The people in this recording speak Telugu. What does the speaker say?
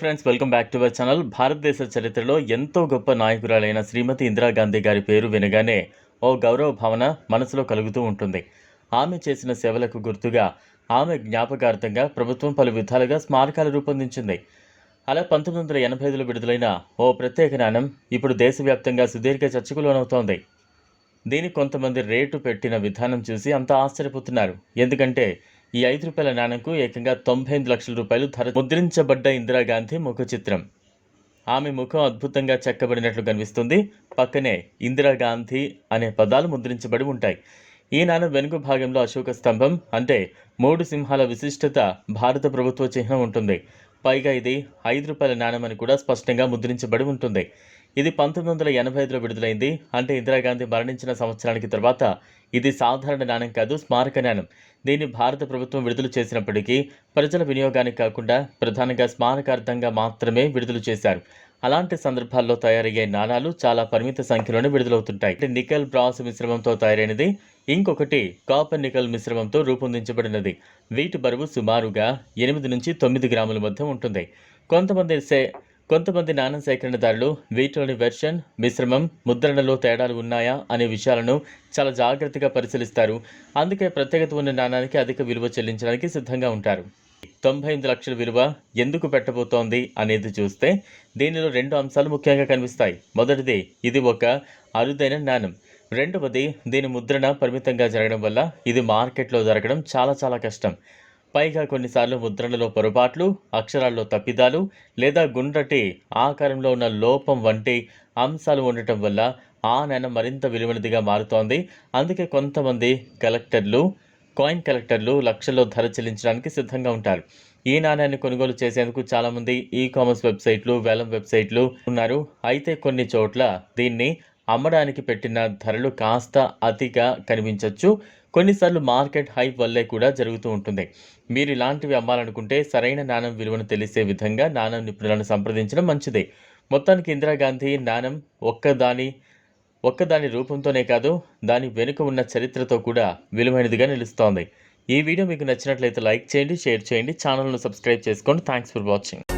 Friends welcome back to our channel. భారతదేశ చరిత్రలో ఎంతో గొప్ప నాయకురాలైన శ్రీమతి ఇందిరాగాంధీ గారి పేరు వినగానే ఓ గౌరవ భావన మనసులో కలుగుతూ ఉంటుంది. ఆమె చేసిన సేవలకు గుర్తుగా ఆమె జ్ఞాపకార్థంగా ప్రభుత్వం పలు విధాలుగా స్మారకాలు రూపొందించింది. అలా పంతొమ్మిది వందల ఎనభై ఐదులో విడుదలైన ఓ ప్రత్యేక నాణం ఇప్పుడు దేశవ్యాప్తంగా సుదీర్ఘ చర్చకు లోనవుతోంది. దీనికి కొంతమంది రేటు పెట్టిన విధానం చూసి అంతా ఆశ్చర్యపోతున్నారు. ఎందుకంటే ఈ ఐదు రూపాయల నాణ్యంకు ఏకంగా తొంభై ఎనిమిది లక్షల రూపాయలు ధర ముద్రించబడ్డ ఇందిరాగాంధీ ముఖ చిత్రం. ఆమె ముఖం అద్భుతంగా చెక్కబడినట్లు కనిపిస్తుంది. పక్కనే ఇందిరాగాంధీ అనే పదాలు ముద్రించబడి ఉంటాయి. ఈ నాణం వెనుక భాగంలో అశోక స్తంభం అంటే మూడు సింహాల విశిష్టత భారత ప్రభుత్వ చిహ్నం ఉంటుంది. పైగా ఇది ఐదు రూపాయల నాణం అని కూడా స్పష్టంగా ముద్రించబడి ఉంటుంది. ఇది పంతొమ్మిది వందల ఎనభై ఐదులో విడుదలైంది. అంటే ఇందిరాగాంధీ మరణించిన సంవత్సరానికి తర్వాత ఇది సాధారణ నాణం కాదు స్మారక నాణం దీన్ని భారత ప్రభుత్వం విడుదల చేసినప్పటికీ ప్రజల వినియోగానికి కాకుండా ప్రధానంగా స్మారకార్థంగా మాత్రమే విడుదల చేశారు. అలాంటి సందర్భాల్లో తయారయ్యే నాణాలు చాలా పరిమిత సంఖ్యలోనే విడుదలవుతుంటాయి. అంటే నికెల్ బ్రాస్ మిశ్రమంతో తయారైనది ఇంకొకటి కాపర్ నికెల్ మిశ్రమంతో రూపొందించబడినది. వీటి బరువు సుమారుగా ఎనిమిది నుంచి తొమ్మిది గ్రాముల మధ్య ఉంటుంది. కొంతమంది సే కొంతమంది నాణం సేకరణదారులు వీటిలోని వెర్షన్ మిశ్రమం ముద్రణలో తేడాలు ఉన్నాయా అనే విషయాలను చాలా జాగ్రత్తగా పరిశీలిస్తారు. అందుకే ప్రత్యేకత ఉన్న నాణానికి అధిక విలువ చెల్లించడానికి సిద్ధంగా ఉంటారు. తొంభై ఎనిమిది లక్షల విలువ ఎందుకు పెట్టబోతోంది అనేది చూస్తే దీనిలో రెండు అంశాలు ముఖ్యంగా కనిపిస్తాయి. మొదటిది ఇది ఒక అరుదైన నాణం రెండవది దీని ముద్రణ పరిమితంగా జరగడం వల్ల ఇది మార్కెట్లో జరగడం చాలా చాలా కష్టం. పైగా కొన్నిసార్లు ముద్రణలో పొరపాట్లు అక్షరాల్లో తప్పిదాలు లేదా గుండ్రటి ఆకారంలో ఉన్న లోపం వంటి అంశాలు ఉండటం వల్ల ఆ నాణ్యం మరింత విలువైనదిగా మారుతోంది. అందుకే కొంతమంది కలెక్టర్లు కాయిన్ కలెక్టర్లు లక్షల్లో ధర చెల్లించడానికి సిద్ధంగా ఉంటారు. ఈ నాణ్యాన్ని కొనుగోలు చేసేందుకు చాలామంది ఈ కామర్స్ వెబ్సైట్లు వేలం వెబ్సైట్లు ఉన్నారు. అయితే కొన్ని చోట్ల దీన్ని అమ్మడానికి పెట్టిన ధరలు కాస్త అతిగా కనిపించవచ్చు కొన్నిసార్లు మార్కెట్ హై వల్లే కూడా జరుగుతూ ఉంటుంది. మీరు ఇలాంటివి అమ్మాలనుకుంటే సరైన నాణం విలువను తెలిసే విధంగా నాణం నిపుణులను సంప్రదించడం మంచిదే. మొత్తానికి ఇందిరాగాంధీ నాణం ఒక్కదాని ఒక్కదాని రూపంతోనే కాదు దాని వెనుక ఉన్న చరిత్రతో కూడా విలువైనదిగా నిలుస్తోంది. ఈ వీడియో మీకు నచ్చినట్లయితే లైక్ చేయండి షేర్ చేయండి ఛానల్ను సబ్స్క్రైబ్ చేసుకోండి. Thanks for watching